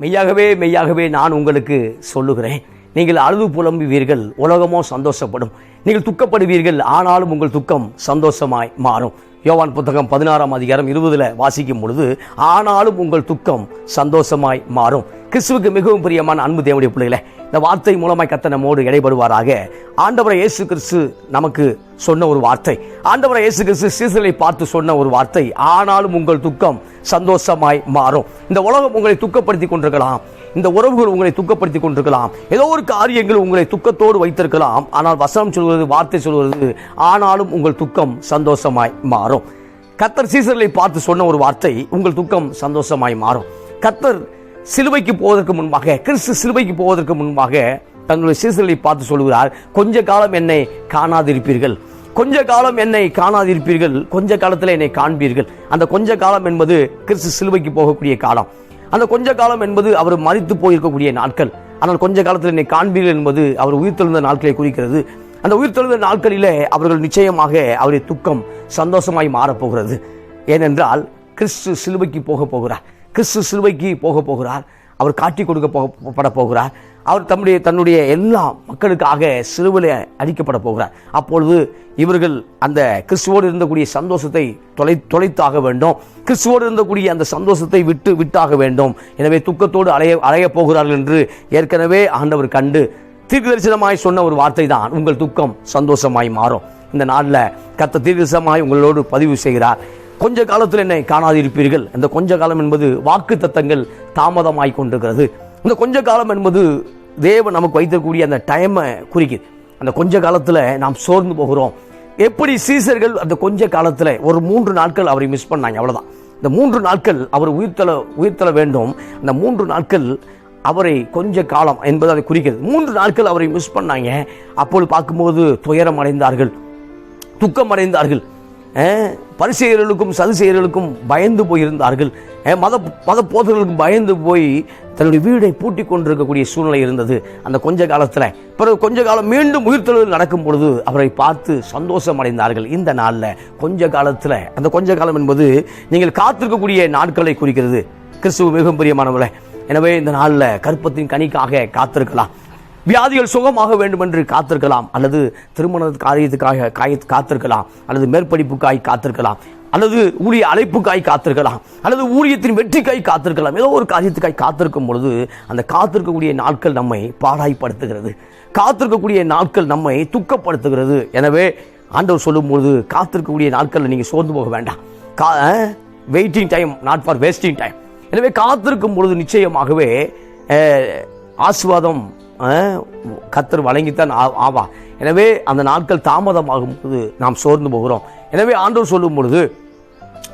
மெய்யாகவே மெய்யாகவே நான் உங்களுக்கு சொல்லுகிறேன். நீங்கள் அழுது புலம்புவீர்கள் உலகமோ சந்தோஷப்படும். நீங்கள் துக்கப்படுவீர்கள் ஆனாலும் உங்கள் துக்கம் சந்தோஷமாய் மாறும். யோவான் புத்தகம் பதினாறாம் அதிகாரம் இருபதுல வாசிக்கும் பொழுது ஆனாலும் உங்கள் துக்கம் சந்தோஷமாய் மாறும். கிறிஸ்துவுக்கு மிகவும் பிரியமான அன்பு தேவனுடைய பிள்ளைகளே இந்த வார்த்தை மூலமாய் கத்த நம்மோடு இடைபடுவாராக ஆண்டவரை இயேசு கிறிஸ்து நமக்கு சொன்ன ஒரு வார்த்தை. ஆண்டவரை இயேசு கிறிஸ்து சீசலை பார்த்து சொன்ன ஒரு வார்த்தை. ஆனாலும் உங்கள் துக்கம் சந்தோஷமாய் மாறும். இந்த உலகம் உங்களை துக்கப்படுத்தி கொண்டிருக்கலாம். இந்த உறவுகள் உங்களை துக்கப்படுத்தி கொண்டிருக்கலாம். ஏதோ ஒரு காரியங்கள் உங்களை துக்கத்தோடு வைத்திருக்கலாம். ஆனால் வசனம் சொல்வது வார்த்தை சொல்வது ஆனாலும் உங்கள் துக்கம் சந்தோஷமாய் மாறும். கத்தர் சீசர்களை பார்த்து சொன்ன ஒரு வார்த்தை உங்கள் துக்கம் சந்தோஷமாய் மாறும். கத்தர் சிலுவைக்கு போவதற்கு முன்பாக கிறிஸ்து சிலுவைக்கு போவதற்கு முன்பாக தங்களுடைய சீசர்களை பார்த்து சொல்கிறார் கொஞ்ச காலம் என்னை காணாதிருப்பீர்கள். கொஞ்ச காலம் என்னை காணாதிருப்பீர்கள். கொஞ்ச காலத்தில் என்னை காண்பீர்கள். அந்த கொஞ்ச காலம் என்பது கிறிஸ்து சிலுவைக்கு போகக்கூடிய காலம். அந்த கொஞ்ச காலம் என்பது அவர் மறித்து போயிருக்கக்கூடிய நாட்கள். ஆனால் கொஞ்ச காலத்தில் என்னை காண்பீர்கள் என்பது அவர் உயிர்த்தெழுந்த நாட்களை குறிக்கிறது. அந்த உயிர் உயிர்த்தெழுந்த நாட்களிலே அவர்கள் நிச்சயமாக அவருடைய துக்கம் சந்தோஷமாய் மாறப்போகிறது. ஏனென்றால் கிறிஸ்து சிலுவைக்கு போக போகிறார். கிறிஸ்து சிலுவைக்கு போக போகிறார். அவர் காட்டி கொடுக்க போகப்பட போகிறார். அவர் தம்முடைய தன்னுடைய எல்லா மக்களுக்காக சிலுவையில் அடிக்கப்பட போகிறார். அப்பொழுது இவர்கள் அந்த கிறிஸ்துவோடு இருந்தக்கூடிய சந்தோஷத்தை தொலை தொலைத்தாக வேண்டும். கிறிஸ்துவோடு இருந்தக்கூடிய அந்த சந்தோஷத்தை விட்டு விட்டாக வேண்டும். எனவே துக்கத்தோடு அலைய அலையப் போகிறார்கள் என்று ஏற்கனவே ஆண்டவர் கண்டு தீர்க்கதரிசனமாய் சொன்ன ஒரு வார்த்தை தான் உங்கள் துக்கம் சந்தோஷமாய் மாறும். இந்த நாளில் கத்த தீர்க்கதரிசனமாய் உங்களோடு பதிவு செய்கிறார். கொஞ்ச காலத்தில் என்னை காணாதிருப்பீர்கள். இந்த கொஞ்ச காலம் என்பது வாக்கு தத்தங்கள் தாமதமாய் கொண்டிருக்கிறது. இந்த கொஞ்ச காலம் என்பது தேவன் நமக்கு வைத்திருக்கக்கூடிய அந்த டைமை குறிக்குது. அந்த கொஞ்ச காலத்தில் நாம் சோர்ந்து போகிறோம். எப்படி சீசர்கள் அந்த கொஞ்ச காலத்தில் ஒரு மூன்று நாட்கள் அவரை மிஸ் பண்ணாங்க அவ்வளோதான் இந்த மூன்று நாட்கள் அவர் உயிர்த்தல உயிர்த்தல வேண்டும். அந்த மூன்று நாட்கள் அவரை கொஞ்ச காலம் என்பது அதை குறிக்கிறது. மூன்று நாட்கள் அவரை மிஸ் பண்ணாங்க. அப்போது பார்க்கும்போது துயரம் அடைந்தார்கள். துக்கம் அடைந்தார்கள். பரிசெயர்களுக்கும் சதுசெயர்களுக்கும் பயந்து போயிருந்தார்கள். மத மத போதர்களுக்கும் பயந்து போய் தன்னுடைய வீடை பூட்டி கொண்டிருக்கக்கூடிய சூழ்நிலை இருந்தது. அந்த கொஞ்ச காலத்தில். பிறகு கொஞ்ச காலம் மீண்டும் உயிர்த்தெழுதல் நடக்கும் பொழுது அவரை பார்த்து சந்தோஷம் அடைந்தார்கள். இந்த நாளில் கொஞ்ச காலத்தில் அந்த கொஞ்ச காலம் என்பது நீங்கள் காத்திருக்கக்கூடிய நாட்களை குறிக்கிறது. கிறிஸ்துவ மிகவும் பிரியமானவர்களே எனவே இந்த நாளில் கற்பத்தின் கனிக்காக காத்திருக்கலாம். வியாதிகள் சுகமாக வேண்டும் என்று காத்திருக்கலாம். அல்லது திருமண காரியத்துக்காக காய காத்திருக்கலாம். அல்லது மேற்படிப்புக்காய் காத்திருக்கலாம். அல்லது ஊழிய அழைப்புக்காய் காத்திருக்கலாம். அல்லது ஊழியத்தின் வெற்றிக்காய் காத்திருக்கலாம். ஏதோ ஒரு காரியத்துக்காய் காத்திருக்கும் பொழுது அந்த காத்திருக்கக்கூடிய நாட்கள் நம்மை பாடாய்ப்படுத்துகிறது காத்திருக்கக்கூடிய நாட்கள் நம்மை துக்கப்படுத்துகிறது. எனவே ஆண்டவர் சொல்லும்பொழுது காத்திருக்கக்கூடிய நாட்களில் நீங்கள் சோர்ந்து போக வேண்டாம். கா waiting time not for wasting time எனவே காத்திருக்கும் பொழுது நிச்சயமாகவே அஹ், கத்தர் வழங்கித்தான் ஆ- ஆவா. எனவே அந்த நாட்கள் தாமதமாகும் போது நாம் சோர்ந்து போகிறோம். எனவே ஆண்டவர் சொல்லும் பொழுது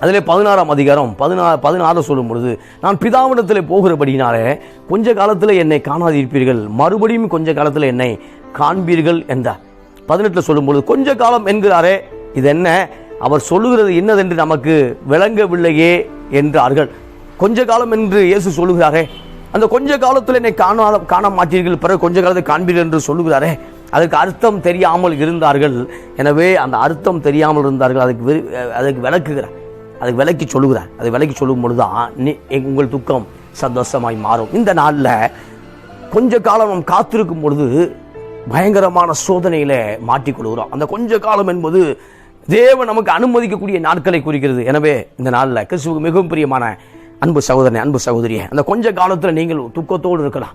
அதிலே பதினாறாம் அதிகாரம் பதினா பதினாறு சொல்லும் பொழுது நான் பிதாவிடத்தில் போகிறபடினாலே கொஞ்ச காலத்தில் என்னை காணாதிருப்பீர்கள் மறுபடியும் கொஞ்ச காலத்தில் என்னை காண்பீர்கள் என்றார். பதினெட்டில் சொல்லும் பொழுது கொஞ்ச காலம் என்கிறாரே இது என்ன அவர் சொல்லுகிறது என்னதென்று நமக்கு விளங்கவில்லையே என்றார்கள். கொஞ்ச காலம் என்று இயேசு சொல்லுகிறாரே. அந்த கொஞ்ச காலத்தில் என்னை காணாத காண மாட்டீர்கள். பிறகு கொஞ்ச காலத்தை காண்பீர்கள் என்று சொல்லுகிறாரே. அதுக்கு அர்த்தம் தெரியாமல் இருந்தார்கள். எனவே அந்த அர்த்தம் தெரியாமல் இருந்தார்கள். அதுக்கு அதுக்கு விளக்குகிறார். அதுக்கு விளக்கி சொல்லுகிறார். அதை விலக்கி சொல்லும் பொழுதுதான் நீ உங்கள் துக்கம் சந்தோஷமாய் மாறும். இந்த நாளில் கொஞ்ச காலம் நாம் காத்திருக்கும் பொழுது பயங்கரமான சோதனையில மாட்டிக்கொள்கிறோம் அந்த கொஞ்ச காலம் என்பது தேவன் நமக்கு அனுமதிக்கக்கூடிய நாட்களை குறிக்கிறது. எனவே இந்த நாளில் கிறிஸ்துவுக்கு மிகவும் பிரியமான அன்பு சகோதரனே அன்பு சகோதரியே அந்த கொஞ்ச காலத்தில் நீங்கள் துக்கத்தோடு இருக்கலாம்.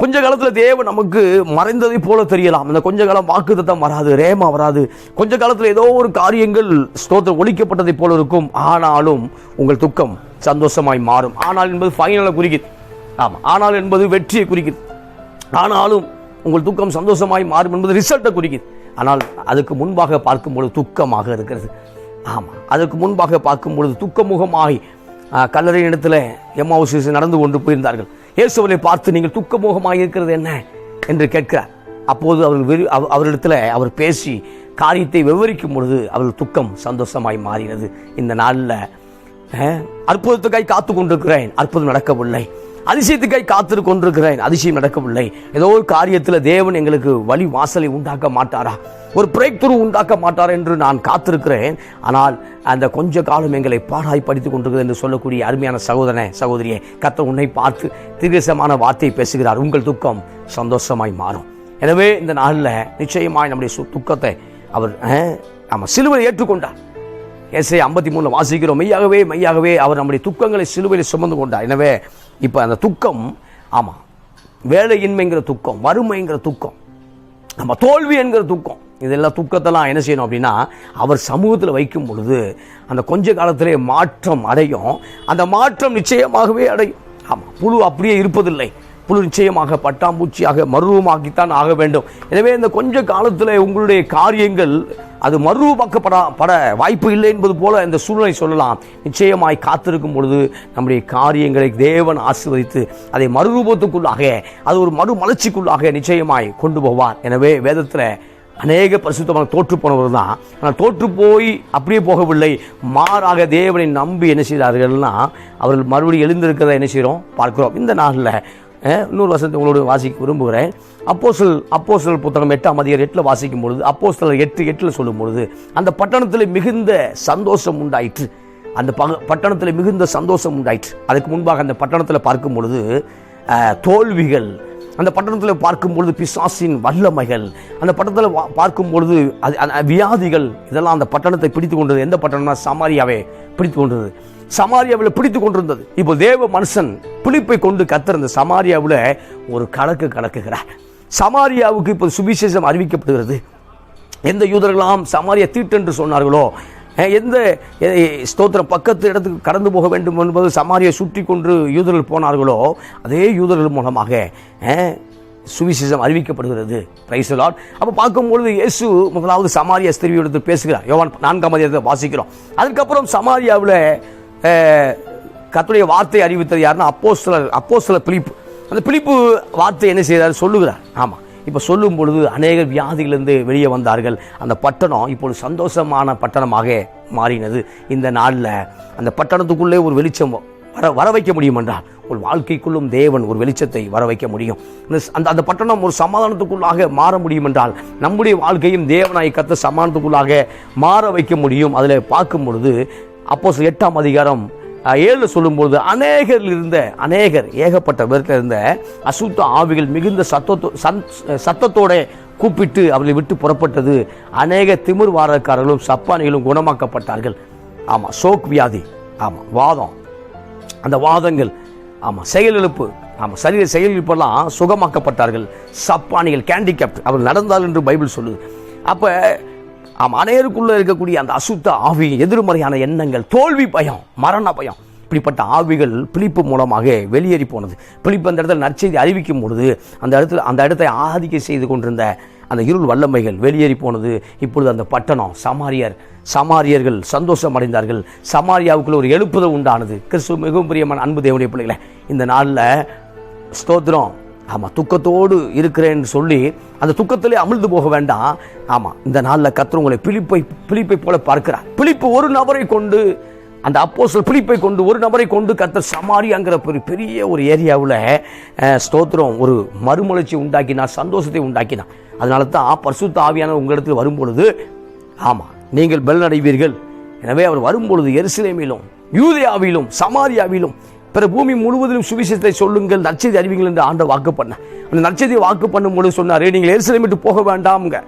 கொஞ்ச காலத்தில் தேவன் நமக்கு மறைந்ததை போல தெரியலாம். அந்த கொஞ்ச காலம் வாக்குத்தத்தம் வராது ரேமா வராது. கொஞ்ச காலத்தில் ஏதோ ஒரு காரியங்கள் ஸ்தோத்திரம் ஒழிக்கப்பட்டதை போல இருக்கும். ஆனாலும் உங்கள் துக்கம் சந்தோஷமாய் மாறும். ஆனால் என்பது ஃபைனலை குறிக்குது ஆமாம் ஆனால் என்பது வெற்றியை குறிக்குது. ஆனாலும் உங்கள் துக்கம் சந்தோஷமாய் மாறும் என்பது ரிசல்ட்டை குறிக்குது ஆனால் அதுக்கு முன்பாக பார்க்கும் பொழுது துக்கமாக இருக்கிறது. ஆமாம் அதுக்கு முன்பாக பார்க்கும் பொழுது துக்கமுகமாய் கல்லறை இடத்துல எம்மாவுசிஸ் நடந்து கொண்டு போயிருந்தார்கள். இயேசுவனை பார்த்து நீங்கள் துக்கமோகமாக இருக்கிறது என்ன என்று கேட்கிறார். அப்போது அவர் அவ- அவரிடத்துல அவர் பேசி காரியத்தை விவரிக்கும் பொழுது அவர்கள் துக்கம் சந்தோஷமாய் மாறினது. இந்த நாளில் அற்புதத்துக்காய் காத்து கொண்டிருக்கிறேன் அற்புதம் நடக்கவில்லை. அதிசயத்துக்காய் காத்து கொண்டிருக்கிறேன். அதிசயம் நடக்கவில்லை. ஏதோ ஒரு காரியத்தில் தேவன் எங்களுக்கு வழி வாசலை உண்டாக்க மாட்டாரா? ஒரு பிரேக் துரு உண்டாக்க மாட்டார் என்று நான் காத்திருக்கிறேன். ஆனால் அந்த கொஞ்ச காலம் எங்களை பாடாய் படித்துக் கொண்டிருக்கிறது என்று சொல்லக்கூடிய அருமையான சகோதரனே சகோதரியே கத்த உன்னை பார்த்து தீர்க்கசமான வார்த்தை பேசுகிறார். உங்கள் துக்கம் சந்தோஷமாய் மாறும். எனவே இந்த நாளில் நிச்சயமாய் நம்முடைய சு- துக்கத்தை அவர் நம்ம சிலுவை ஏற்றுக்கொண்டார். எஸ்ஐ ஐம்பத்தி மூணு வாசிக்கிறோம். மெய்யாகவே மெய்யாகவே அவர் நம்முடைய துக்கங்களை சிலுவையில் சுமந்து கொண்டார். எனவே இப்போ அந்த துக்கம் ஆமாம் வேலையின்மைங்கிற துக்கம் வறுமைங்கிற துக்கம் நம்ம தோல்வி என்கிற துக்கம் இதெல்லாம் துக்கத்தெல்லாம் என்ன செய்யணும் அப்படின்னா அவர் சமூகத்தில் வைக்கும் பொழுது அந்த கொஞ்ச காலத்திலே மாற்றம் அடையும். அந்த மாற்றம் நிச்சயமாகவே அடையும். ஆமாம் புழு அப்படியே இருப்பதில்லை. புழு நிச்சயமாக பட்டாம்பூச்சியாக மருவமாக்கித்தான் ஆக வேண்டும். எனவே இந்த கொஞ்ச காலத்தில் உங்களுடைய காரியங்கள் அது மறுரூபாக்கப்பட பட வாய்ப்பு இல்லை என்பது போல இந்த சூழ்நிலை சொல்லலாம். நிச்சயமாய் காத்திருக்கும் பொழுது நம்முடைய காரியங்களை தேவன் ஆசீர்வதித்து அதை மறுரூபத்துக்குள்ளாக அது ஒரு மறுமலர்ச்சிக்குள்ளாக நிச்சயமாய் கொண்டு போவார். எனவே வேதத்தில் அநேக பரிசுத்தமான தோற்று போனவர் தான். ஆனால் தோற்று போய் அப்படியே போகவில்லை. மாறாக தேவனை நம்பி என்ன செய்தார்கள்னா அவர்கள் மறுபடியும் எழுந்திருக்கிறத என்ன செய்கிறோம்? பார்க்கிறோம். இந்த நாளில் இன்னொரு வசனத்தை உங்களோட வாசிக்க விரும்புகிறேன். அப்போசல் அப்போசல் புத்தகம் எட்டாம் அதிகாரம் எட்டில் வாசிக்கும் பொழுது அப்போஸ்தலர் எட்டு எட்டில் சொல்லும் பொழுது அந்த பட்டணத்தில் மிகுந்த சந்தோஷம் உண்டாயிற்று. அந்த பக- பட்டணத்தில் மிகுந்த சந்தோஷம் உண்டாயிற்று. அதுக்கு முன்பாக அந்த பட்டணத்தில் பார்க்கும் பொழுது தோல்விகள். அந்த பட்டணத்தில் பார்க்கும் பொழுது பிசாசின் வல்லமைகள். அந்த பட்டணத்தில் வா- பார்க்கும் பொழுது அது அந்த வியாதிகள். இதெல்லாம் அந்த பட்டணத்தை பிடித்து கொண்டது. எந்த பட்டணம்னா சமாரியாவே பிடித்து கொண்டது. சமாரியாவில் பிடித்து கொண்டிருந்தது. இப்போ தேவ மனுஷன் பிடிப்பை கொண்டு கத்திருந்த சமாரியாவில் ஒரு கணக்கு கணக்குகிறார். சமாரியாவுக்கு இப்போ சுவிசேஷம் அறிவிக்கப்படுகிறது. எந்த யூதர்களாம் சமாரியா தீட்டு என்று சொன்னார்களோ எந்த ஸ்தோத்திரம் பக்கத்து இடத்துக்கு கடந்து போக வேண்டும் என்பது சமாரியை சுற்றி கொண்டு யூதர்கள் போனார்களோ அதே யூதர்கள் மூலமாக சுவிசேஷம் அறிவிக்கப்படுகிறது. பிரைஸ் லார்ட் அப்போ பார்க்கும்பொழுது இயேசு முதலாவது சமாரியா ஸ்திரியோடு பேசுகிறார். யோவான் நான்காம் அதிகாரத்தை வாசிக்கிறோம். அதுக்கப்புறம் சமாரியாவில் கத்துடைய வார்த்தை அறிவித்தது யாருன்னா அப்போஸ்தலர் அப்போஸ்தலர் பிலிப்பு. அந்த பிலிப்பு வார்த்தை என்ன செய்தார்? சொல்லுகிறார். ஆமாம் இப்போ சொல்லும் பொழுது அநேக வியாதியிலிருந்து வெளியே வந்தார்கள். அந்த பட்டணம் இப்பொழுது சந்தோஷமான பட்டணமாக மாறினது. இந்த நாளில் அந்த பட்டணத்துக்குள்ளே ஒரு வெளிச்சம் வர வர வைக்க முடியும் என்றால் ஒரு வாழ்க்கைக்குள்ளும் தேவன் ஒரு வெளிச்சத்தை வர வைக்க முடியும். அந்த அந்த பட்டணம் ஒரு சமாதானத்துக்குள்ளாக மாற முடியும் என்றால் நம்முடைய வாழ்க்கையும் தேவனாய் கத்த சமாதானத்துக்குள்ளாக மாற வைக்க முடியும். அதில் பார்க்கும் பொழுது அப்போ எட்டாம் அதிகாரம் ஏழு ஏழுல சொல்லும்பொழுது அநேகர் இருந்த அநேகர் ஏகப்பட்ட பேருக்கு இருந்த அசுத்த ஆவிகள் மிகுந்த சத்தத்தோ சத்தத்தோட கூப்பிட்டு அவளை விட்டு புறப்பட்டது. அநேக திமிர் வாரக்காரர்களும் சப்பானிகளும் குணமாக்கப்பட்டார்கள். ஆமாம் சோக் வியாதி. ஆமாம் வாதம். அந்த வாதங்கள் ஆமாம் செயலிழப்பு ஆமாம் சரீர செயலிழப்பெல்லாம் சுகமாக்கப்பட்டார்கள். சப்பானிகள் கேண்டிகேப்ட். அவர் நடந்தால் என்று பைபிள் சொல்லுது. அப்போ ஆம் அனைவருக்குள்ளே இருக்கக்கூடிய அந்த அசுத்த ஆவி எதிர்மறையான எண்ணங்கள் தோல்வி பயம் மரண பயம் இப்படிப்பட்ட ஆவிகள் பிழிப்பு மூலமாக வெளியேறி போனது. பிழிப்பு அந்த இடத்துல நற்செய்தி அறிவிக்கும் பொழுது அந்த இடத்துல அந்த இடத்தை ஆதிக்க செய்து கொண்டிருந்த அந்த இருள் வல்லமைகள் வெளியேறி போனது. இப்பொழுது அந்த பட்டணம் சமாரியர் சமாரியர்கள் சந்தோஷம் அடைந்தார்கள் சமாரியாவுக்குள்ள ஒரு எழுப்புதல் உண்டானது. கிறிஸ்துவ மிகவும் பிரியமான அன்பு தேவனுடைய பிள்ளைகளை இந்த நாளில் ஸ்தோத்திரம். ஆமாம் துக்கத்தோடு இருக்கிறேன்னு சொல்லி அந்த துக்கத்திலே அமிழ்ந்து போக வேண்டாம். ஆமாம் இந்த நாளில் கத்திர உங்களை பிழிப்பை பிழிப்பை போல பார்க்கிறார். பிழிப்பு ஒரு நபரை கொண்டு அந்த அப்போசல் பிழிப்பை கொண்டு ஒரு நபரை கொண்டு கர்த்தர் சமாரியாங்கிற ஒரு பெரிய ஒரு ஏரியாவில் ஸ்தோத்திரம் ஒரு மறுமலர்ச்சி உண்டாக்கினார் சந்தோஷத்தை உண்டாக்கினார். அதனால தான் பரிசுத்த ஆவியான உங்களிடத்தில் வரும்பொழுது ஆமாம் நீங்கள் பலனடைவீர்கள். எனவே அவர் வரும்பொழுது எருசலேமிலும் யூதியாவிலும் சமாரியாவிலும் பிற பூமி முழுவதிலும் சுவிசேஷத்தை சொல்லுங்கள் நற்செய்தி அறிவிங்கள் என்று ஆண்ட வாக்கு பண்ண. அந்த நற்செய்தியை வாக்கு பண்ணும் சொன்னார் நீங்கள் எருசலேம் விட்டு போக வேண்டாம்ங்க.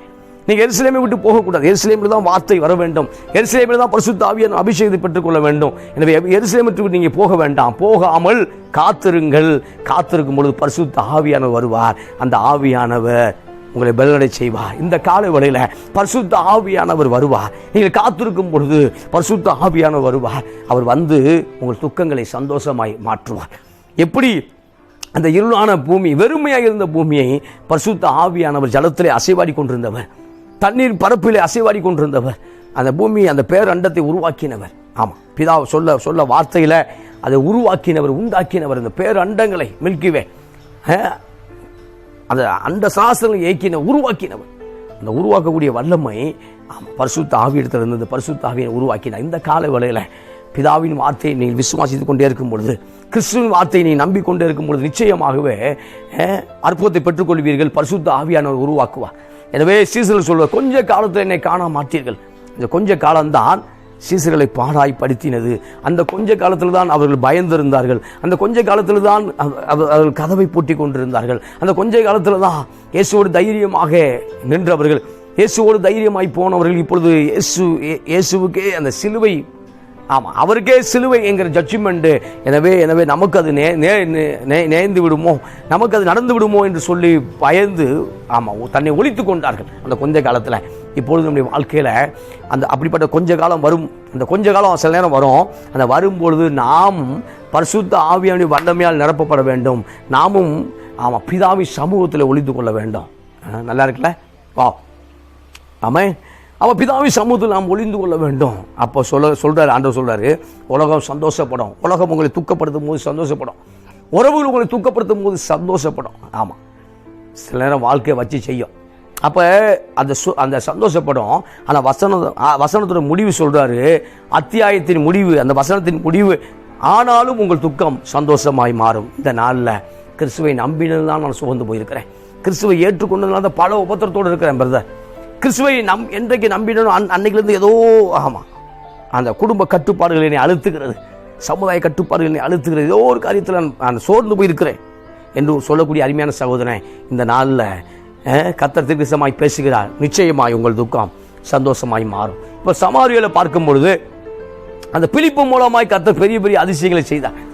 நீங்கள் எருசலேமை விட்டு போகக்கூடாது. எருசலேமில் தான் வார்த்தை வர வேண்டும். எருசலேமில் தான் பரிசுத்த ஆவியான அபிஷேகத்தை பெற்றுக்கொள்ள வேண்டும். எனவே எருசலேம் விட்டு போக வேண்டாம். போகாமல் காத்திருங்கள். காத்திருக்கும் பொழுது பரிசுத்த ஆவியானவர் வருவார். அந்த ஆவியானவர் உங்களை பலனடை செய்வார் இந்த காலை வேளையில பரிசுத்த ஆவியானவர் வருவார் நீங்கள் காத்திருக்கும் பொழுது பரிசுத்த ஆவியானவர் வருவார் அவர் வந்து உங்கள் துக்கங்களை சந்தோஷமாய் மாற்றுவார். எப்படி? அந்த இருளான பூமி வெறுமையாக இருந்த பூமியை பரிசுத்த ஆவியானவர் ஜலத்திலே அசைவாடி கொண்டிருந்தவர். தண்ணீர் பரப்பிலே அசைவாடி கொண்டிருந்தவர். அந்த பூமி அந்த பேரண்டத்தை உருவாக்கினவர். ஆமாம் பிதா சொல்ல சொல்ல வார்த்தையில் அதை உருவாக்கினவர் உண்டாக்கினவர் இந்த பேரண்டங்களை. மில்கிவே அந்த அந்த சாஸ்திரங்களை இயக்கின உருவாக்கினவர் அந்த உருவாக்கக்கூடிய வல்லமை பரிசுத்த ஆவி இடத்துல இருந்தது. பரிசுத்த ஆவியை உருவாக்கினார் இந்த கால வேளையில் பிதாவின் வார்த்தையை நீ விசுவாசித்து கொண்டே இருக்கும் பொழுது கிறிஸ்துவின் வார்த்தையை நீ நம்பிக்கொண்டே இருக்கும் பொழுது நிச்சயமாகவே அற்புதத்தை பெற்றுக்கொள்வீர்கள். பரிசுத்த ஆவியானவர் உருவாக்குவார். எனவே சீசர்கள் சொல்வார் கொஞ்ச காலத்தில் என்னை காண மாட்டீர்கள் இந்த கொஞ்ச காலம்தான் சீசர்களை பாடாய் படுத்தினது அந்த கொஞ்ச காலத்தில் தான் அவர்கள் பயந்திருந்தார்கள். அந்த கொஞ்ச காலத்தில் தான் அவர்கள் கதவை பூட்டி கொண்டிருந்தார்கள். அந்த கொஞ்ச காலத்தில் தான் இயேசுவோடு தைரியமாக நின்றவர்கள். இயேசுவோடு தைரியமாய் போனவர்கள் இப்பொழுது இயேசு இயேசுவுக்கே அந்த சிலுவை ஆமாம் அவருக்கே சிலுவை என்கிற ஜட்ஜ்மெண்ட்டு எனவே எனவே நமக்கு அது நே நே நே- நே- நேர்ந்து விடுமோ? நமக்கு அது நடந்து விடுமோ என்று சொல்லி பயந்து ஆமாம் தன்னை ஒழித்து கொண்டார்கள் அந்த கொஞ்ச காலத்தில். இப்பொழுது நம்முடைய வாழ்க்கையில் அந்த அப்படிப்பட்ட கொஞ்ச காலம் வரும். அந்த கொஞ்ச காலம் சில நேரம் வரும். அந்த வரும்பொழுது நாம் பரிசுத்த ஆவியானுடைய வல்லமையால் நிரப்பப்பட வேண்டும். நாமும் ஆமாம் பிதாவி சமூகத்தில் ஒளிந்து கொள்ள வேண்டும். நல்லா இருக்குல்ல? வா. ஆமென். அவன் பிதாவி சமூகத்தில் நாம் ஒளிந்து கொள்ள வேண்டும். அப்போ சொல்ல சொல்கிறார் ஆண்டவர் சொல்கிறாரு உலகம் சந்தோஷப்படும். உலகம் உங்களை துக்கப்படுத்தும் போது சந்தோஷப்படும். உறவுகள் உங்களை துக்கப்படுத்தும் போது சந்தோஷப்படும். ஆமாம் சில நேரம் வாழ்க்கையை வச்சு செய்யும். அப்போ அந்த சு அந்த சந்தோஷப்படும். அந்த வசனம் ஆ, வசனத்தோட முடிவு சொல்கிறாரு அத்தியாயத்தின் முடிவு அந்த வசனத்தின் முடிவு ஆனாலும் உங்கள் துக்கம் சந்தோஷமாய் மாறும். இந்த நாளில் கிறிஸ்துவை நம்பினது தான் நான் சுகந்து போயிருக்கிறேன். கிறிஸ்துவை ஏற்றுக்கொண்டதுனால தான் பல உபத்திரத்தோடு இருக்கிறேன் பிரதர் கிறிஸ்துவை நம் என்றைக்கு நம்பினோ அன் அன்னைக்குலேருந்து ஏதோ ஆமாம் அந்த குடும்ப கட்டுப்பாடுகள் என்னை அழுத்துகிறது. சமுதாய கட்டுப்பாடுகள் என்னை அழுத்துகிறது. ஏதோ ஒரு காரியத்தில் நான் சோர்ந்து போயிருக்கிறேன். என்று சொல்லக்கூடிய அருமையான சகோதரன் இந்த நாளில் கத்தர் சமாய் பேசுகிறார். நிச்சயமாய் உங்கள் துக்கம் சந்தோஷமாய் மாறும். இப்போ சமாரியில் பார்க்கும் பொழுது அந்த பிலிப்பு மூலமாய் கத்தர் பெரிய பெரிய அதிசயங்களை செய்தார்.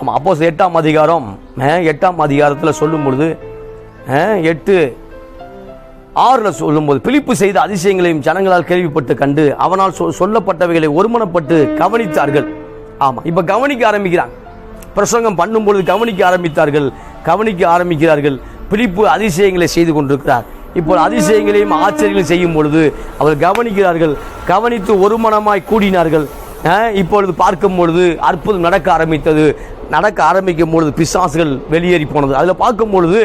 ஆமாம் அப்போ எட்டாம் அதிகாரம் எட்டாம் அதிகாரத்தில் சொல்லும் பொழுது எட்டு ஆறுல சொல்லும்போது பிலிப்பு செய்த அதிசயங்களையும் ஜனங்களால் கேள்விப்பட்டு கண்டு அவனால் சொ- சொல்லப்பட்டவைகளை ஒருமனப்பட்டு கவனித்தார்கள். ஆமாம் இப்போ கவனிக்க ஆரம்பிக்கிறாங்க. பிரசங்கம் பண்ணும்பொழுது கவனிக்க ஆரம்பித்தார்கள் கவனிக்க ஆரம்பிக்கிறார்கள். பிலிப்பு அதிசயங்களை செய்து கொண்டிருக்கிறார். இப்போ அதிசயங்களையும் ஆச்சரியங்களையும் செய்யும் பொழுது அவர் கவனிக்கிறார்கள். கவனித்து ஒரு மனமாய் கூடினார்கள். இப்பொழுது பார்க்கும் பொழுது அற்புதம் நடக்க ஆரம்பித்தது. நடக்க ஆரம்பிக்கும் பொழுது பிசாசுகள் வெளியேறி போனது. அதில் பார்க்கும் பொழுது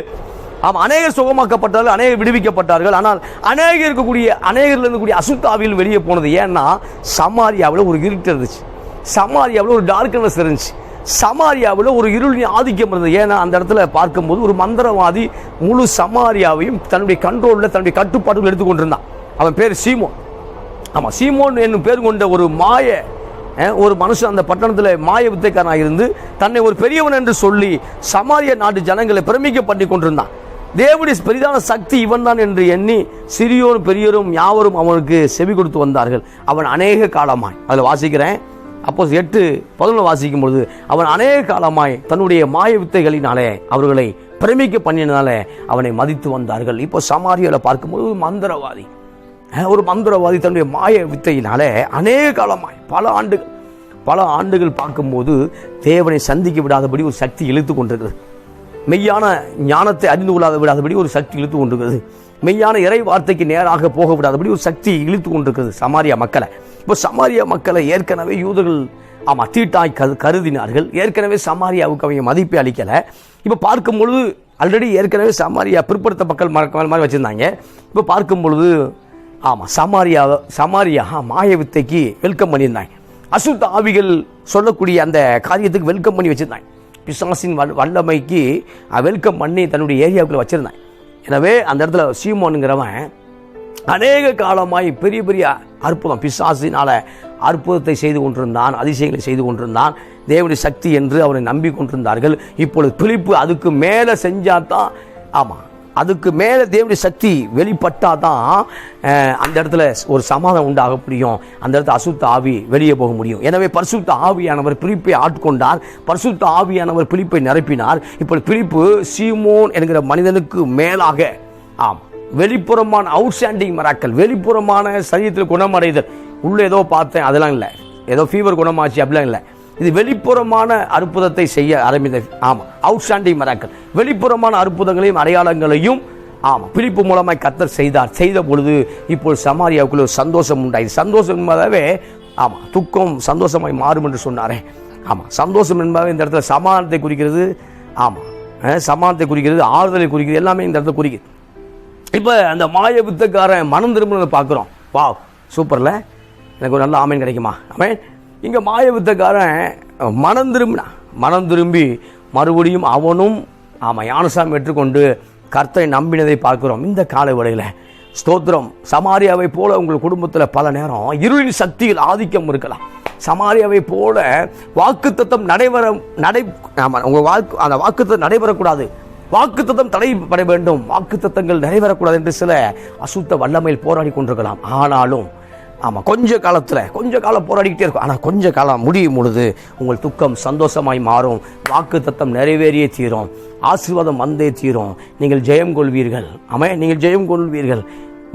ஆம் அநேகர் சுகமாக்கப்பட்டார்கள் அநேகர் விடுவிக்கப்பட்டார்கள். ஆனால் அநேகர் இருக்கக்கூடிய அநேகர்லேருந்து இருக்கக்கூடிய அசுத்தாவியில் வெளியே போனது. ஏன்னா சமாரியாவில் ஒரு இருட்டு இருந்துச்சு. சமாரியாவில் ஒரு டார்க்னஸ் இருந்துச்சு. சமாரியாவில் ஒரு இருளின் ஆதிக்கம் இருந்தது. ஏன்னா அந்த இடத்துல பார்க்கும்போது ஒரு மந்திரவாதி முழு சமாரியாவையும் தன்னுடைய கண்ட்ரோலில் தன்னுடைய கட்டுப்பாடுகள் எடுத்துக்கொண்டிருந்தான் அவன் பேர் சீமோன். ஆமாம் சீமோன் என்னும் பேர் கொண்ட ஒரு மாய ஒரு மனுஷன் அந்த பட்டணத்தில் மாய வித்தைக்காரனாக இருந்து தன்னை ஒரு பெரியவன் என்று சொல்லி சமாரிய நாட்டு ஜனங்களை பிரமிக்க பண்ணி கொண்டிருந்தான். தேவடி பெரிதான சக்தி இவன் தான் என்று எண்ணி சிறியோரும் பெரியோரும் யாவரும் அவனுக்கு செவி கொடுத்து வந்தார்கள். அவன் அநேக காலமாய். அதில் வாசிக்கிறேன். அப்போ எட்டு பதினொன்று வாசிக்கும் பொழுது அவன் அநேக காலமாய் தன்னுடைய மாய வித்தைகளினாலே அவர்களை பிரமிக்க பண்ணினாலே அவனை மதித்து வந்தார்கள். இப்போ சமாரியில் பார்க்கும்போது ஒரு மந்திரவாதி ஒரு மந்திரவாதி தன்னுடைய மாய வித்தையினாலே அநேக காலமாய் பல ஆண்டுகள் பல ஆண்டுகள் பார்க்கும்போது தேவனை சந்திக்க விடாதபடி ஒரு சக்தி இழுத்து கொண்டிருக்கிறது. மெய்யான ஞானத்தை அறிந்து கொள்ளாத விடாதபடி ஒரு சக்தி இழுத்து கொண்டிருக்கிறது. மெய்யான இறை வார்த்தைக்கு நேராக போக விடாதபடி ஒரு சக்தி இழுத்து கொண்டிருக்கிறது சமாரியா மக்களை. இப்போ சமாரியா மக்களை ஏற்கனவே யூதர்கள் ஆமாம் தீட்டாய் கரு கருதினார்கள். ஏற்கனவே சமாரியாவுக்கு அவங்க மதிப்பை அளிக்கலை. இப்போ பார்க்கும் பொழுது ஆல்ரெடி ஏற்கனவே சமாரியா பிற்படுத்த மக்கள் மறக்க மாதிரி வச்சுருந்தாங்க. இப்போ பார்க்கும் பொழுது ஆமாம் சமாரியா சமாரியா மாய வித்தைக்கு வெல்கம் பண்ணியிருந்தாங்க. அசுத்த ஆவிகள் சொல்லக்கூடிய அந்த காரியத்துக்கு வெல்கம் பண்ணி வச்சுருந்தாங்க. பிசாசின் வல் வல்லமைக்கு வெல்கம் பண்ணி தன்னுடைய ஏரியாவுக்குள்ளே வச்சுருந்தாங்க. எனவே அந்த இடத்துல சீமோனுங்கிறவன் அநேக காலமாய் பெரிய பெரிய அற்புதம். பிசாசினால அற்புதத்தை செய்து கொண்டிருந்தான் அதிசயங்களை செய்து கொண்டிருந்தான். தேவனுடைய சக்தி என்று அவரை நம்பி கொண்டிருந்தார்கள். இப்பொழுது பிழிப்பு அதுக்கு மேலே செஞ்சாதான் ஆமாம் அதுக்கு மேலே தேவனுடைய சக்தி வெளிப்பட்டா தான் அந்த இடத்துல ஒரு சமாதானம் உண்டாக முடியும். அந்த இடத்துல அசுத்த ஆவி வெளியே போக முடியும். எனவே பரிசுத்த ஆவியானவர் பிரிப்பை ஆட்கொண்டார். பரிசுத்த ஆவியானவர் பிலிப்பை நிரப்பினார். இப்பொழுது பிரிப்பு சீமோன் என்கிற மனிதனுக்கு மேலாக ஆம் வெளிப்புறமான அவுட்ஸ்டாண்டிங் மராக்கள் வெளிப்புறமான சரீரத்தில் குணமடைதல். உள்ளே ஏதோ பார்த்தேன் அதெல்லாம் இல்லை. ஏதோ ஃபீவர் குணமாச்சு அப்படிலாம் இல்லை. இது வெளிப்புறமான அற்புதத்தை செய்ய ஆரம்பித்த ஆமாம் அவுட்ஸ்டாண்டிங் மராக்கள் வெளிப்புறமான அற்புதங்களையும் அடையாளங்களையும் ஆமாம் பிலிப்பு மூலமாய் கத்தர் செய்தார். செய்த பொழுது இப்போ சமாரியாவுக்குள்ள ஒரு சந்தோஷம் உண்டாயிது. சந்தோஷம் என்பதாவே ஆமாம் துக்கம் சந்தோஷமாய் மாறும் என்று சொன்னாரே. ஆமாம் சந்தோஷம் என்பதாவே இந்த இடத்துல சமாதானத்தை குறிக்கிறது. ஆமாம் சமாதானத்தை குறிக்கிறது ஆறுதலை குறிக்கிறது எல்லாமே இந்த இடத்துல குறிக்கிறது. இப்போ அந்த மாய வித்தக்காரன் மனம் திரும்பினதை பார்க்குறோம். வா சூப்பரில். எனக்கு ஒரு நல்ல ஆமீன் கிடைக்குமா? ஆமேன். இங்கே மாய வித்தக்காரன் மனம் திரும்பினா மனம் திரும்பி மறுபடியும் அவனும் ஆமாம் யானசாமி ஏற்றுக்கொண்டு கர்த்தரை நம்பினதை பார்க்கிறோம். இந்த கால வேளையில் ஸ்தோத்திரம். சமாரியாவை போல உங்கள் குடும்பத்தில் பல நேரம் இருளின் சக்தியில் ஆதிக்கம் இருக்கலாம். சமாரியாவை போல வாக்குத்தத்தம் நடைபெற நடை ஆமாம் உங்கள் வாக்கு அந்த வாக்குத்தம் நடைபெறக்கூடாது. வாக்குத்தத்தம் தடைபட வேண்டும். வாக்குத்தத்தங்கள் நிறைவேறக்கூடாது என்று சில அசுத்த வல்லமையில் போராடி கொண்டிருக்கலாம். ஆனாலும் ஆமாம் கொஞ்ச காலத்தில் கொஞ்ச காலம் போராடிக்கிட்டே இருக்கும். ஆனால் கொஞ்ச காலம் முடியும் பொழுது உங்கள் துக்கம் சந்தோஷமாய் மாறும். வாக்கு தத்தம் நிறைவேறியே தீரும். ஆசீர்வாதம் வந்தே தீரும். நீங்கள் ஜெயம் கொள்வீர்கள். ஆமே நீங்கள் ஜெயம் கொள்வீர்கள்.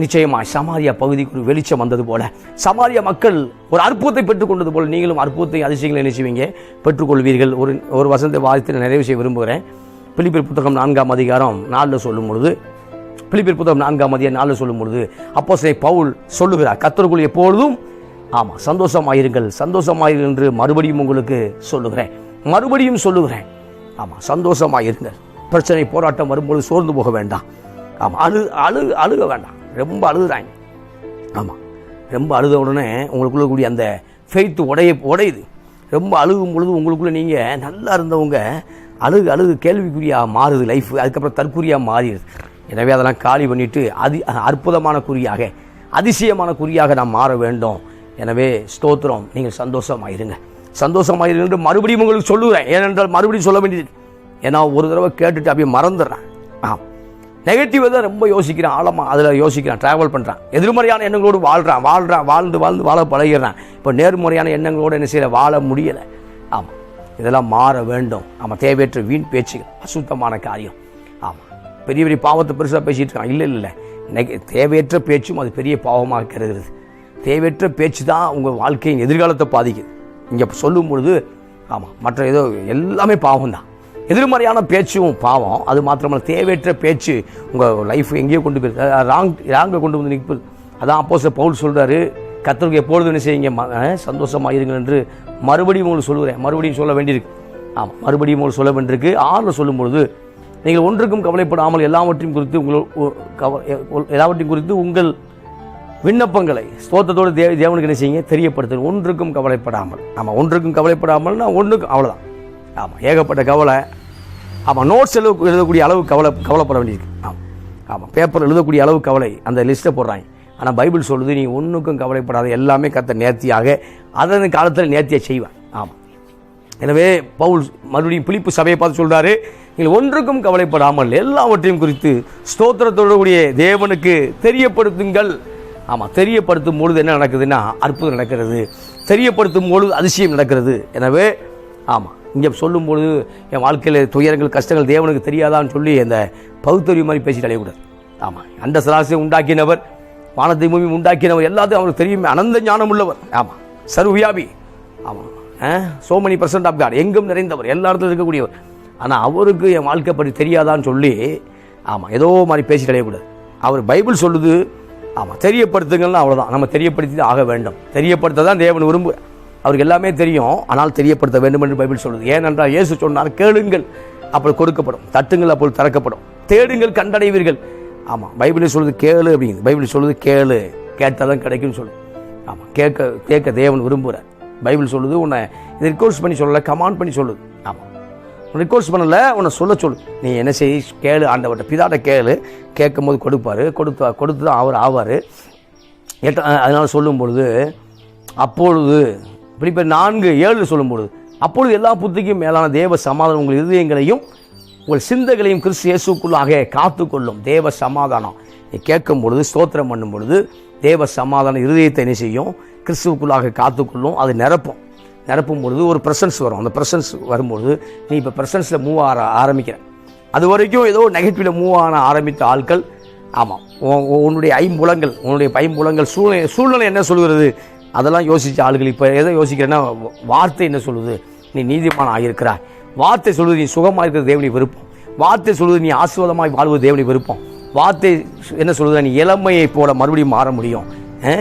நிச்சயமாய் சமாரியா பகுதிக்கு ஒரு வெளிச்சம் வந்தது போல. சமாரியா மக்கள் ஒரு அற்புதத்தை பெற்றுக்கொண்டது போல. நீங்களும் அற்புதத்தை அதிசயங்களை நினைச்சுவீங்க. பெற்றுக்கொள்வீர்கள். ஒரு ஒரு வசந்த வாதத்தில் நிறைவு செய்ய விரும்புகிறேன். பிலிப்பியர் புத்தகம் நான்காம் அதிகாரம் நாலில் சொல்லும் பொழுது பிலிப்பியர் புத்தகம் நான்காம் அதிகாரம் நாலில் சொல்லும் பொழுது அப்போ சே பவுல் சொல்லுகிறார். கத்தருக்குள் எப்பொழுதும் ஆமாம் சந்தோஷமாயிருங்கள் சந்தோஷமாயிருங்கள் என்று மறுபடியும் உங்களுக்கு சொல்லுகிறேன். மறுபடியும் சொல்லுகிறேன். ஆமாம் சந்தோஷமாயிருங்கள். பிரச்சனை போராட்டம் வரும்பொழுது சோர்ந்து போக வேண்டாம். ஆமாம் அழு அழு அழுக வேண்டாம். ரொம்ப அழுகுறாங்க. ஆமாம் ரொம்ப அழுத உடனே உங்களுக்குள்ள கூடிய அந்த ஃபெய்த்து உடைய உடையுது. ரொம்ப அழுகும் பொழுது உங்களுக்குள்ளே நீங்கள் நல்லா இருந்தவங்க அழுகு அழுகு கேள்விக்குறியாக மாறுது லைஃப் அதுக்கப்புறம் தற்குறியாக மாறிடுது. எனவே அதெல்லாம் காலி பண்ணிவிட்டு அதி அற்புதமான குறியாக அதிசயமான குறியாக நாம் மாற வேண்டும். எனவே ஸ்தோத்திரம். நீங்கள் சந்தோஷமாயிருங்க. சந்தோஷமாயிருங்க என்று மறுபடியும் உங்களுக்கு சொல்லுகிறேன். ஏனென்றால் மறுபடியும் சொல்ல வேண்டியது ஏன்னா ஒரு தடவை கேட்டுட்டு அப்படியே மறந்துடுறேன். ஆ நெகட்டிவாக தான் ரொம்ப யோசிக்கிறான் ஆழமாக அதில் யோசிக்கிறான் ட்ராவல் பண்ணுறான் எதிர்மறையான எண்ணங்களோடு வாழ்கிறான் வாழ்கிறான் வாழ்ந்து வாழ்ந்து வாழ பழகிறான் இப்போ நேர்மறையான எண்ணங்களோடு என்ன செய்யல வாழ முடியலை. ஆமாம் இதெல்லாம் மாற வேண்டும். ஆமாம் தேவையற்ற வீண் பேச்சுகள் அசுத்தமான காரியம். ஆமாம் பெரிய பெரிய பாவத்தை பெருசாக பேசிகிட்டு இருக்கான் இல்லை இல்லை இன்னைக்கு தேவையற்ற பேச்சும் அது பெரிய பாவமாக கருதுகிறது தேவையற்ற பேச்சு தான் உங்கள் வாழ்க்கையின் எதிர்காலத்தை பாதிக்குது. இங்கே சொல்லும் பொழுது ஆமாம் மற்ற ஏதோ எல்லாமே பாவம் தான் எதிர்மறையான பேச்சும் பாவம். அது மாத்திரமல்ல தேவையற்ற பேச்சு உங்கள் லைஃப் எங்கேயோ கொண்டு போயிருக்கு. ராங் ராங்கை கொண்டு வந்து நிற்பது அதான் அப்போ பவுல் சொல்கிறாரு கத்தருக்கு எப்பொழுது என்ன செய்யுங்க சந்தோஷமாக இருங்கள் என்று மறுபடியும் உங்களுக்கு சொல்லுகிறேன். மறுபடியும் சொல்ல வேண்டியிருக்கு. ஆமாம் மறுபடியும் உங்களுக்கு சொல்ல வேண்டியிருக்கு. ஆறில் சொல்லும்பொழுது நீங்கள் ஒன்றுக்கும் கவலைப்படாமல் எல்லாவற்றையும் குறித்து உங்கள் கவ எல்லாவற்றையும் குறித்து உங்கள் விண்ணப்பங்களை ஸ்தோத்தத்தோடு தேவ தேவனுக்கு என்ன செய்யுங்க தெரியப்படுத்து ஒன்றுக்கும் கவலைப்படாமல். ஆமாம் ஒன்றுக்கும் கவலைப்படாமல்னா ஒன்றுக்கும் அவ்வளோதான் ஆமாம் ஏகப்பட்ட கவலை. ஆமாம் நோட்ஸ் எழுத எழுதக்கூடிய அளவு கவலை கவலைப்பட வேண்டியிருக்கு. ஆமாம் ஆமாம் பேப்பர் எழுதக்கூடிய அளவு கவலை. அந்த லிஸ்ட்டை போடுறாங்க. ஆனால் பைபிள் சொல்லுது நீ ஒன்றுக்கும் கவலைப்படாத எல்லாமே கத்த நேர்த்தியாக அதன் காலத்தில் நேர்த்தியாக செய்வேன் ஆமாம் எனவே பவுல் மறுபடியும் புளிப்பு சபையை பார்த்து சொல்கிறாரு நீங்கள் ஒன்றுக்கும் கவலைப்படாமல் எல்லாவற்றையும் குறித்து ஸ்தோத்திரத்தோடு கூடிய தேவனுக்கு தெரியப்படுத்துங்கள். ஆமாம் தெரியப்படுத்தும் பொழுது என்ன நடக்குதுன்னா அற்புதம் நடக்கிறது. தெரியப்படுத்தும் பொழுது அதிசயம் நடக்கிறது. எனவே ஆமாம் இங்கே சொல்லும்பொழுது என் வாழ்க்கையில் துயரங்கள் கஷ்டங்கள் தேவனுக்கு தெரியாதான்னு சொல்லி அந்த பகுத்தறிவு மாதிரி பேசிட்டு அடையக்கூடாது ஆமாம் அந்த சராசரி உண்டாக்கினவர் வானத்தை பூமி உண்டாக்கினவர் எல்லாத்தையும் அவருக்கு தெரியுமே. அனந்த ஞானம் உள்ளவர். ஆமாம் சர்வவியாபி. ஆமாம் so many percent of God எங்கும் நிறைந்தவர். எல்லா இடத்துல இருக்கக்கூடியவர். ஆனால் அவருக்கு என் வாழ்க்கை பற்றி தெரியாதான்னு சொல்லி ஆமாம் ஏதோ மாதிரி பேசி கிடையக்கூடாது அவர் பைபிள் சொல்லுது. ஆமாம் தெரியப்படுத்துங்கள்னா அவ்வளோதான் நம்ம தெரியப்படுத்தி ஆக வேண்டும். தெரியப்படுத்த தான் தேவன் விரும்பு அவருக்கு எல்லாமே தெரியும். ஆனால் தெரியப்படுத்த வேண்டும் என்று பைபிள் சொல்லுது. ஏனென்றால் இயேசு சொன்னார் கேளுங்கள். அப்போ கொடுக்கப்படும். தட்டுங்கள் அப்போது திறக்கப்படும். தேடுங்கள் கண்டடைவீர்கள். ஆமாம் பைபிளில் சொல்லுது கேளு அப்படிங்குது. பைபிள் சொல்லுது கேளு. கேட்டால் தான் கிடைக்கும்னு சொல்லு. ஆமாம் கேட்க கேட்க தேவன் விரும்புகிறார் பைபிள் சொல்லுது உன்னை இதை ரிக்வஸ்ட் பண்ணி சொல்லலை கமாண்ட் பண்ணி சொல்லுது. ஆமாம் ரிக்வஸ்ட் பண்ணல உன்னை சொல்ல சொல்லு. நீ என்ன செய் கேளு ஆண்டவர்கிட்ட பிதாட்ட கேளு. கேட்கும் போது கொடுப்பாரு. கொடுத்தா கொடுத்து தான் அவர் ஆவார். எட்ட அதனால் சொல்லும் பொழுது அப்பொழுது இப்படி நான்கு ஏழு சொல்லும் பொழுது அப்பொழுது எல்லா புத்திக்கும் மேலான தேவ சமாதானம் உங்கள் இதயங்களையும் உங்கள் சிந்தைகளையும் கிறிஸ்து இயேசுக்குள்ளாக காத்துக்கொள்ளும் தேவ சமாதானம். நீ கேட்கும் பொழுது ஸ்தோத்திரம் பண்ணும் பொழுது தேவ சமாதானம் இருதயத்தை என்ன செய்யும்? கிறிஸ்துவுக்குள்ளாக காத்துக்கொள்ளும். அது நிரப்பும். நிரப்பும் பொழுது ஒரு ப்ரெசன்ஸ் வரும். அந்த ப்ரெசன்ஸ் வரும்பொழுது நீ இப்போ ப்ரெசன்ஸில் மூவ் ஆற ஆரம்பிக்கிற. அது வரைக்கும் ஏதோ நெகட்டிவில் மூவ் ஆன ஆரம்பித்த ஆட்கள் ஆமாம் உன்னுடைய ஐம்புலங்கள் உன்னுடைய ஐம்புலங்கள் சூழ்நிலை சூழ்நிலை என்ன சொல்கிறது அதெல்லாம் யோசித்த ஆளுகள் இப்போ எதை யோசிக்கிறேன்னா வார்த்தை என்ன சொல்லுது? நீ நீதிமான் ஆகியிருக்கிறாய். வார்த்தை சொல்வது நீ சுகமாக இருக்கிற தேவனை விருப்பம் வார்த்தை சொல்வது நீ ஆசீர்வாதமாய் வாழ்வது தேவனை விருப்பம் வார்த்தை என்ன சொல்வது நீ இளமையை போல மறுபடியும் மாற முடியும்.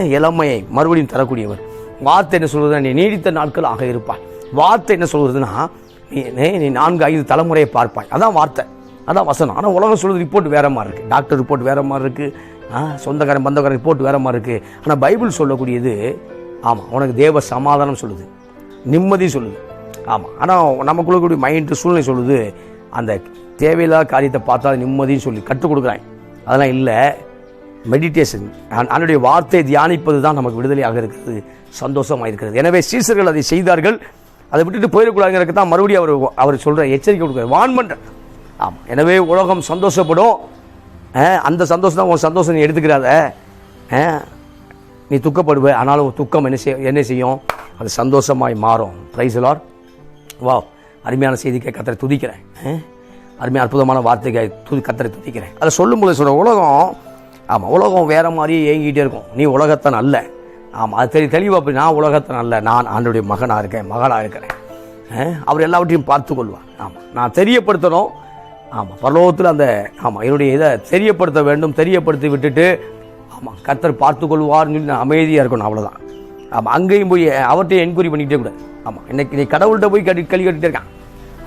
இளமையை மறுபடியும் தரக்கூடியவர். வார்த்தை என்ன சொல்வது நீ நீடித்த நாட்கள் ஆக இருப்பாய். வார்த்தை என்ன சொல்வதுன்னா நீ நீ- நான்கு ஐந்து தலைமுறையை பார்ப்பாய். அதான் வார்த்தை. அதான் வசனம். ஆனால் உலகம் சொல்கிறது ரிப்போர்ட் வேற மாதிரி இருக்குது டாக்டர் ரிப்போர்ட் வேற மாதிரி இருக்குது ஆ சொந்தக்காரன் பந்தக்காரன் ரிப்போர்ட் வேற மாதிரி இருக்குது ஆனால் பைபிள் சொல்லக்கூடியது ஆமாம் உனக்கு தேவ சமாதானம் சொல்லுது. நிம்மதி சொல்லுது. ஆமாம் ஆனால் நமக்குள்ள கூடிய மைண்டு சூழ்நிலை சொல்லுது அந்த தேவையில்லாத காரியத்தை பார்த்தா நிம்மதின்னு சொல்லி கற்றுக் கொடுக்குறாங்க. அதெல்லாம் இல்லை. மெடிடேஷன் அதனுடைய வார்த்தை தியானிப்பது தான் நமக்கு விடுதலையாக இருக்கிறது சந்தோஷமாக இருக்கிறது. எனவே சீசர்கள் அதை செய்தார்கள். அதை விட்டுட்டு போயிடக்கூடாதுங்கிறதுக்கு தான் மறுபடியும் அவர் அவர் சொல்கிற எச்சரிக்கை கொடுக்குறார். வான் பண்ணுறார் ஆமாம் எனவே உலகம் சந்தோஷப்படும். அந்த சந்தோஷம் தான் உன் சந்தோஷம் நீ எடுத்துக்கிறாத. நீ துக்கப்படுவ. ஆனாலும் உன் துக்கம் என்ன செய்ய என்ன செய்யும்? அது சந்தோஷமாய் மாறும். பிரைஸ்லார் வா அருமையான செய்திக்கு கத்தரை துதிக்கிறேன். அருமையான அற்புதமான வார்த்தைக்கு துதி கத்தரை துதிக்கிறேன். அதை சொல்லும்போது சொல்கிற உலகம் ஆமாம் உலகம் வேறு மாதிரியே ஏங்கிட்டே இருக்கும். நீ உலகத்தன் அல்ல ஆமாம் அது தெரிய தெளிவாக அப்படி நான் உலகத்தன் அல்ல நான் ஆண்டுடைய மகனாக இருக்கேன் மகளாக இருக்கிறேன். அவர் எல்லாவற்றையும் பார்த்து கொள்வார். ஆமாம் நான் தெரியப்படுத்தணும். ஆமாம் பரலோகத்தில் அந்த ஆமாம் என்னுடைய இதை தெரியப்படுத்த வேண்டும் தெரியப்படுத்தி விட்டுட்டு ஆமாம் கத்தர் பார்த்து கொள்வார்னு சொல்லி நான் அமைதியாக இருக்கணும் அவ்வளோதான் ஆமாம் அங்கேயும் போய் அவர்கிட்ட என்கொயரி பண்ணிக்கிட்டே கூடாது. ஆமாம் இன்னைக்கு நீ கடவுள்கிட்ட போய் கட்டி கழி கட்டிகிட்டே இருக்கான்.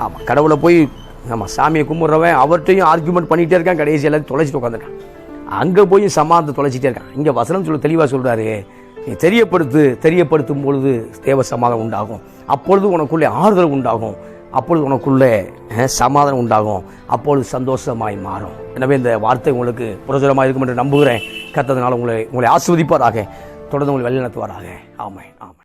ஆமாம் கடவுளை போய் நம்ம சாமியை கும்பிட்றவன் அவர்கிட்டையும் ஆர்குமெண்ட் பண்ணிகிட்டே இருக்கான் கடைசி எல்லாத்தையும் தொலைச்சிட்டு உட்காந்துருக்கான் அங்கே போய் சமாதத்தை தொலைச்சிட்டே இருக்கான். இங்கே வசனம் சொல்ல தெளிவாக சொல்கிறாரு நீ தெரியப்படுத்து தெரியப்படுத்தும் பொழுது தேவ சமாதானம் உண்டாகும். அப்பொழுது உனக்குள்ளே ஆறுதல் உண்டாகும். அப்பொழுது உனக்குள்ளே சமாதானம் உண்டாகும். அப்பொழுது சந்தோஷமாய் மாறும். எனவே இந்த வார்த்தை உங்களுக்கு புரஜனமாக இருக்கும் என்று நம்புகிறேன். கத்ததுனால உங்களை உங்களை ஆஸ்வதிப்பாராக தொடர்ந்து உங்களை வழிநடத்துவாராக. ஆமாம் ஆமாம்